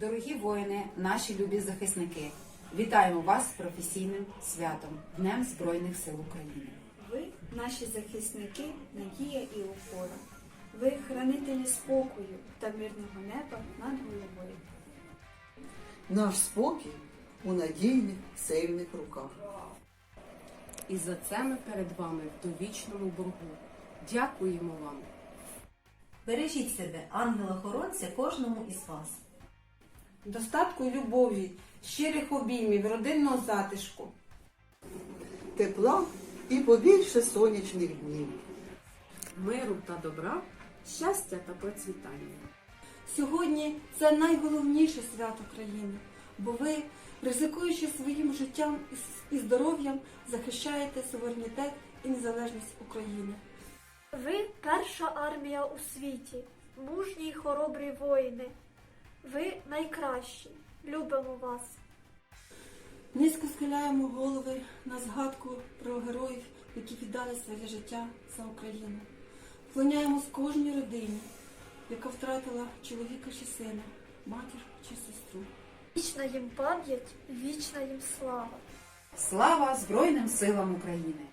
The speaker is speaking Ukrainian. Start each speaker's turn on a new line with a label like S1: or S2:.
S1: дорогі воїни, наші любі захисники. Вітаємо вас з професійним святом Днем Збройних сил України.
S2: Ви наші захисники, надія і опора. Ви хранителі спокою та мирного неба над головою.
S3: Наш спокій у надійних, сильних руках.
S4: І за це ми перед вами в довічному боргу. Дякуємо вам.
S5: Бережіть себе, ангела-хоронця кожному із вас.
S6: Достатку й любові, щирих обіймів, родинного затишку.
S3: Тепла і побільше сонячних днів.
S4: Миру та добра, щастя та процвітання.
S7: Сьогодні це найголовніше свято країни, бо ви, ризикуючи своїм життям і і здоров'ям, захищаєте суверенітет і незалежність України.
S8: Ви перша армія у світі, мужні й хоробрі воїни. Ви найкращі. Любимо вас.
S7: Низько схиляємо голови на згадку про героїв, які віддали своє життя за Україну. Вклоняємось кожній родині, яка втратила чоловіка чи сина, матір чи сестру.
S8: Вічна їм пам'ять, вічна їм слава.
S1: Слава Збройним силам України!